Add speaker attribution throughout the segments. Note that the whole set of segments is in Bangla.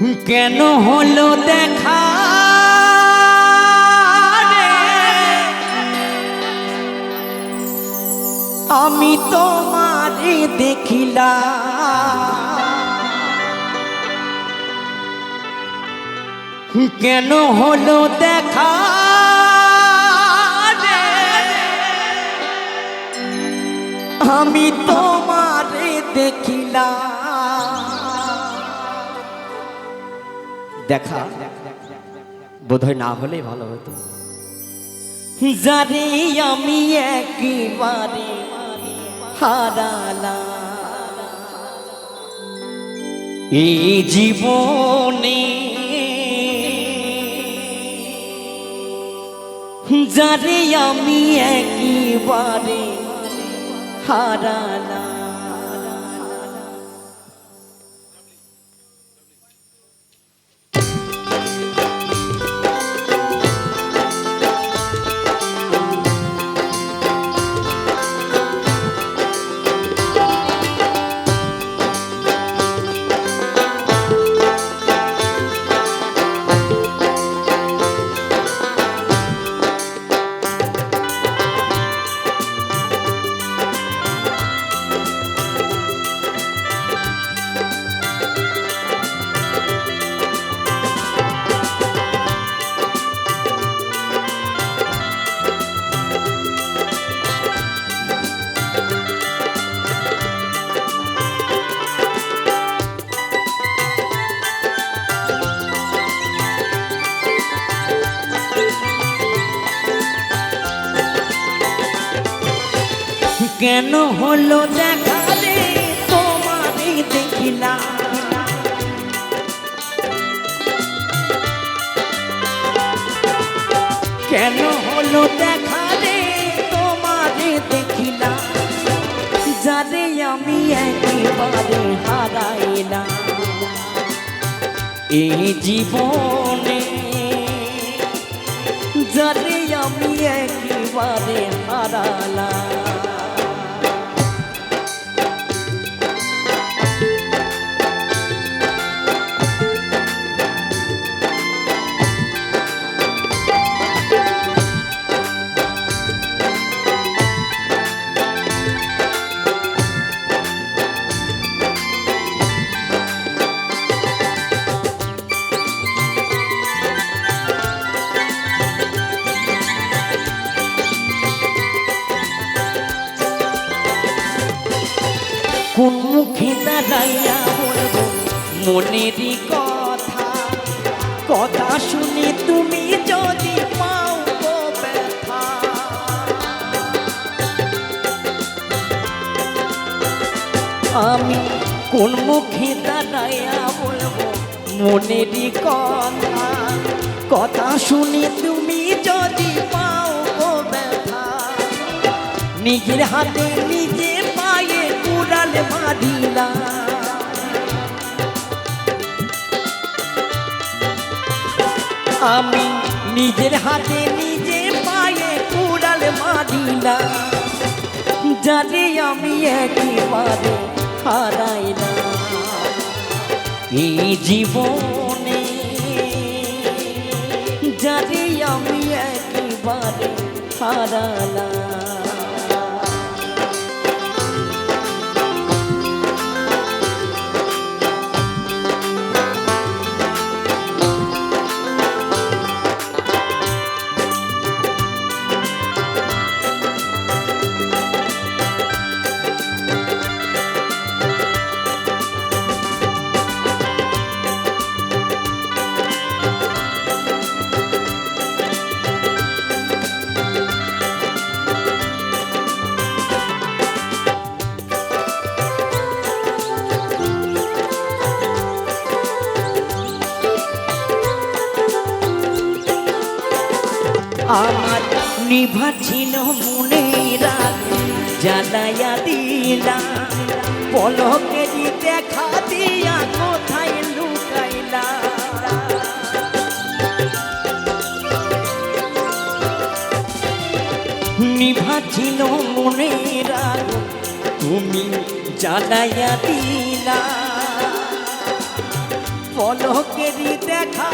Speaker 1: কেন হলো দেখা? আমি তোমারে দেখিলা কেন হলো দেখা? আমি তোমারে দেখিলাম দেখা বোধহয় না হলেই ভালো হতো। যারে আমি একেবারে হারালাম। এই জীবনে যারে আমি একেবারে হারালাম। কেন হলো দেখা রে তোমারে দেখিলাম। কেন হলো দেখা রে তোমারে দেখিলাম। যারে আমি একেবারে হারাইলাম। এই জীবনে যারে আমি একেবারে হারালাম। দাঁড়াইয়া কথা কথা তুমি যদি পাও ব্যথা। আমি কোন মুখে দাঁড়াইয়া বলব কথা কথা শুনে তুমি যদি পাও ব্যথা। নিজের হাতে নিজে কুড়াল মারিলা আমি নিজের হাতে নিজে পায়ে কুড়াল মারিলা যারে আমি একেবারে হারাইলাম। এই জীবনে যারে আমি একেবারে হারালাম। আমার নিভা ছিল মনের আগুন জ্বালাইয়া দিলা পলকে দেখা দিয়া কোথায় লুকাইলা নিভা ছিল মনের আগুন তুমি জ্বালাইয়া দিলা পলকেরই দেখা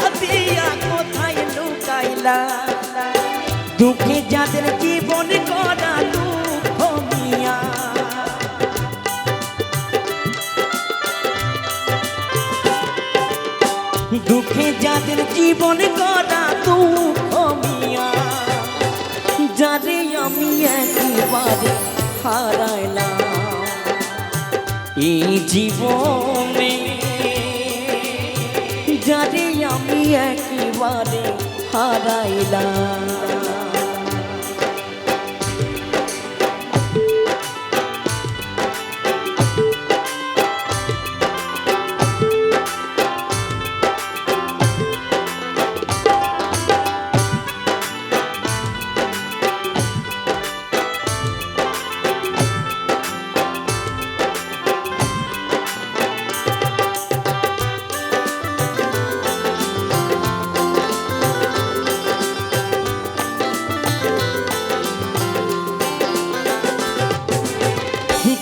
Speaker 1: যাদের জীবন করা দুঃখ যাদের জীবন করা দুঃখ যারে আমি একবারে হারাইলাম। এই জীবনে যারে আমি একবারে হারাইলাম।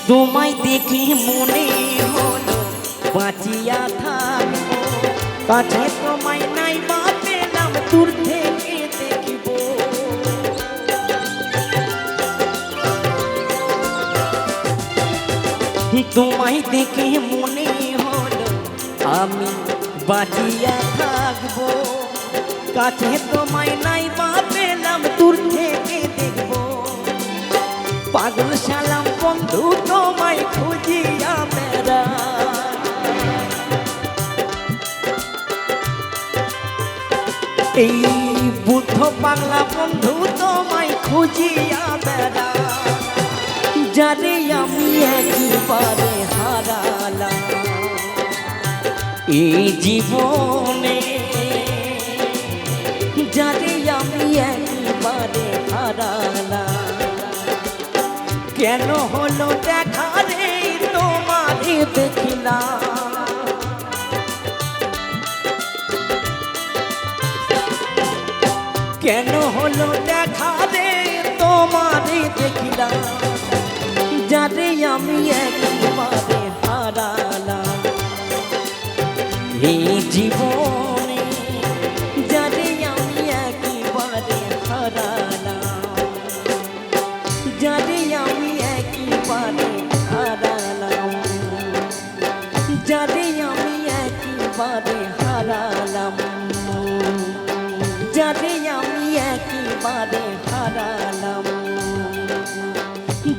Speaker 1: তোমায় দেখে মনে হলো, বাঁচিয়া থাকব। কাছে তোমায় নাই বা পেলাম দূর থেকে দেখিব। তোমায় দেখে মনে হলো, আমি বাঁচিয়া থাকব। কাছে তোমায় নাই বা পেলাম দূর থেকে দেখব। পাগল সালাম বন্ধু তোমায় খুঁজিয়া মেরা এই বুদ্ধ পাগলা বন্ধু তোমায় খুঁজিয়া বেড়া যারে আমি একবারে হারালাম। এই জীবনে যারে কেন হলো দেখা রে তোমারে দেখিলাম কেন হলো দেখা রে তোমারে দেখিলাম যারে আমি একবারে হারালাম। এই জীবনে যারে আমি একবারে হারালাম।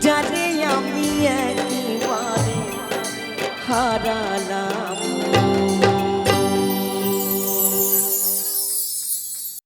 Speaker 1: যারে আমি একবারে হারালাম।